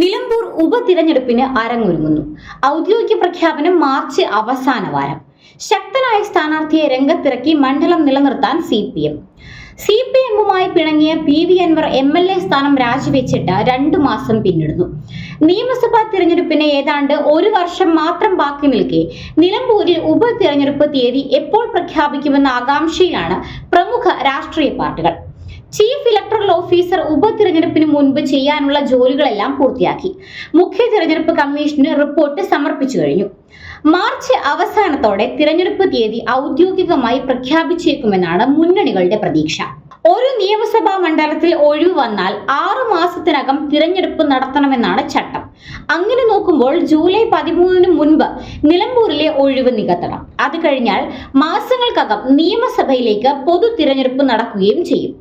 നിലമ്പൂർ ഉപതിരഞ്ഞെടുപ്പിന് അരങ്ങൊരുങ്ങുന്നു. ഔദ്യോഗിക പ്രഖ്യാപനം മാർച്ച് അവസാന വാരം. ശക്തനായ സ്ഥാനാർത്ഥിയെ രംഗത്തിറക്കി മണ്ഡലം നിലനിർത്താൻ C P M. C P എമ്മുമായി പിണങ്ങിയ P V Anvar M L A സ്ഥാനം രാജിവെച്ചിട്ട് രണ്ടു മാസം പിന്നിടുന്നു. നിയമസഭാ തിരഞ്ഞെടുപ്പിന് ഏതാണ്ട് ഒരു വർഷം മാത്രം ബാക്കി നിൽക്കെ നിലമ്പൂരിൽ ഉപതിരഞ്ഞെടുപ്പ് തീയതി എപ്പോൾ പ്രഖ്യാപിക്കുമെന്ന ആകാംക്ഷയിലാണ് പ്രമുഖ രാഷ്ട്രീയ പാർട്ടികൾ. ചീഫ് ഇലക്ടറൽ ഓഫീസർ ഉപതിരഞ്ഞെടുപ്പിന് മുൻപ് ചെയ്യാനുള്ള ജോലികളെല്ലാം പൂർത്തിയാക്കി. മുഖ്യ തിരഞ്ഞെടുപ്പ് കമ്മീഷന് റിപ്പോർട്ട് സമർപ്പിച്ചു കഴിഞ്ഞു. മാർച്ച് അവസാനത്തോടെ തിരഞ്ഞെടുപ്പ് തീയതി ഔദ്യോഗികമായി പ്രഖ്യാപിച്ചേക്കുമെന്നാണ് മുന്നണികളുടെ പ്രതീക്ഷ. ഒരു നിയമസഭാ മണ്ഡലത്തിൽ ഒഴിവ് വന്നാൽ ആറു മാസത്തിനകം തിരഞ്ഞെടുപ്പ് നടത്തണമെന്നാണ് ചട്ടം. അങ്ങനെ നോക്കുമ്പോൾ ജൂലൈ പതിമൂന്നിന് മുൻപ് നിലമ്പൂരിലെ ഒഴിവ് നികത്തണം. അത് കഴിഞ്ഞാൽ മാസങ്ങൾക്കകം നിയമസഭയിലേക്ക് പൊതു തിരഞ്ഞെടുപ്പ് നടക്കുകയും ചെയ്യും.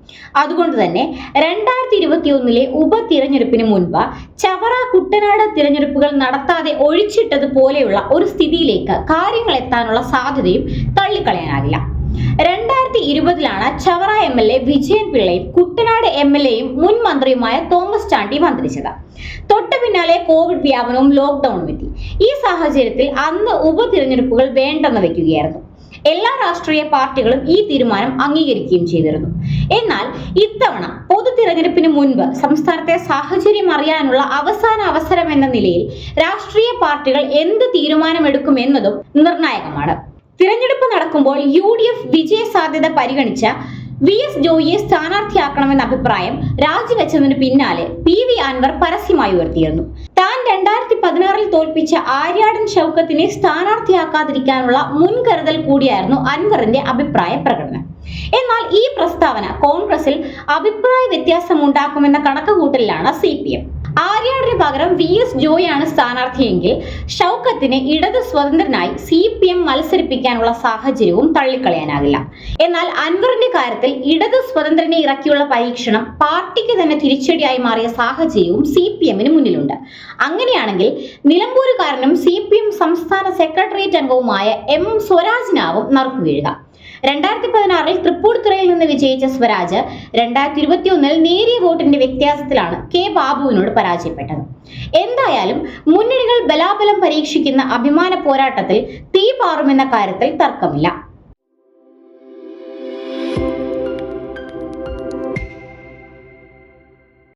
അതുകൊണ്ട് തന്നെ രണ്ടായിരത്തി ഇരുപത്തി ഒന്നിലെ ഉപതിരഞ്ഞെടുപ്പിന് മുൻപ് ചവറ കുട്ടനാട് തിരഞ്ഞെടുപ്പുകൾ നടത്താതെ ഒഴിച്ചിട്ടത് പോലെയുള്ള ഒരു സ്ഥിതിയിലേക്ക് കാര്യങ്ങൾ എത്താനുള്ള സാധ്യതയും തള്ളിക്കളയാനാകില്ല. ഇരുപതിലാണ് Chavara M L A Vijayan പിള്ളയും Kuttanad M L എയും മുൻ മന്ത്രിയുമായ തോമസ് ചാണ്ടി മന്ത്രിച്ചത്. തൊട്ടു പിന്നാലെ കോവിഡ് വ്യാപനവും ലോക്ക്ഡൌണും എത്തി. ഈ സാഹചര്യത്തിൽ അന്ന് ഉപതിരഞ്ഞെടുപ്പുകൾ വേണ്ടെന്ന് വെക്കുകയായിരുന്നു. എല്ലാ രാഷ്ട്രീയ പാർട്ടികളും ഈ തീരുമാനം അംഗീകരിക്കുകയും ചെയ്തിരുന്നു. എന്നാൽ ഇത്തവണ പൊതു തിരഞ്ഞെടുപ്പിന് മുൻപ് സംസ്ഥാനത്തെ സാഹചര്യം അറിയാനുള്ള അവസാന അവസരം എന്ന നിലയിൽ രാഷ്ട്രീയ പാർട്ടികൾ എന്ത് തീരുമാനമെടുക്കുമെന്നതും നിർണായകമാണ്. തിരഞ്ഞെടുപ്പ് നടക്കുമ്പോൾ യു ഡി എഫ് വിജയ സാധ്യത പരിഗണിച്ച വി എസ് ജോയിയെ സ്ഥാനാർത്ഥിയാക്കണമെന്ന അഭിപ്രായം രാജിവെച്ചതിന് പിന്നാലെ പി വി അൻവർ പരസ്യമായി ഉയർത്തിയിരുന്നു. താൻ രണ്ടായിരത്തി പതിനാറിൽ തോൽപ്പിച്ച ആര്യാടൻ ഷൗക്കത്തിനെ സ്ഥാനാർത്ഥിയാക്കാതിരിക്കാനുള്ള മുൻകരുതൽ കൂടിയായിരുന്നു അൻവറിന്റെ അഭിപ്രായ പ്രകടനം. എന്നാൽ ഈ പ്രസ്താവന കോൺഗ്രസിൽ അഭിപ്രായ വ്യത്യാസം ഉണ്ടാക്കുമെന്ന കണക്കുകൂട്ടലിലാണ് സി പി എം. ആര്യാടിന് പകരം വി എസ് ജോയാണ് സ്ഥാനാർത്ഥിയെങ്കിൽ ഷൗക്കത്തിനെ ഇടത് സ്വതന്ത്രനായി സി പി എം മത്സരിപ്പിക്കാനുള്ള സാഹചര്യവും തള്ളിക്കളയാനാകില്ല. എന്നാൽ അൻവറിന്റെ കാര്യത്തിൽ ഇടത് സ്വതന്ത്രനെ ഇറക്കിയുള്ള പരീക്ഷണം പാർട്ടിക്ക് തന്നെ തിരിച്ചടിയായി മാറിയ സാഹചര്യവും സി പി എമ്മിന് മുന്നിലുണ്ട്. അങ്ങനെയാണെങ്കിൽ നിലമ്പൂരുകാരനും സി പി എം സംസ്ഥാന സെക്രട്ടേറിയറ്റ് അംഗവുമായ എം സ്വരാജിനാവും നറുക്കു വീഴുക. രണ്ടായിരത്തി പതിനാറിൽ തൃപ്പൂണിത്തുറയിൽ നിന്ന് വിജയിച്ച സ്വരാജ് രണ്ടായിരത്തി ഇരുപത്തി ഒന്നിൽ നേരിയ വോട്ടിന്റെ വ്യത്യാസത്തിലാണ് കെ ബാബുവിനോട് പരാജയപ്പെട്ടത്. എന്തായാലും മുന്നണികൾ ബലാബലം പരീക്ഷിക്കുന്ന അഭിമാന പോരാട്ടത്തിൽ തീ പാറുമെന്ന കാര്യത്തിൽ തർക്കമില്ല.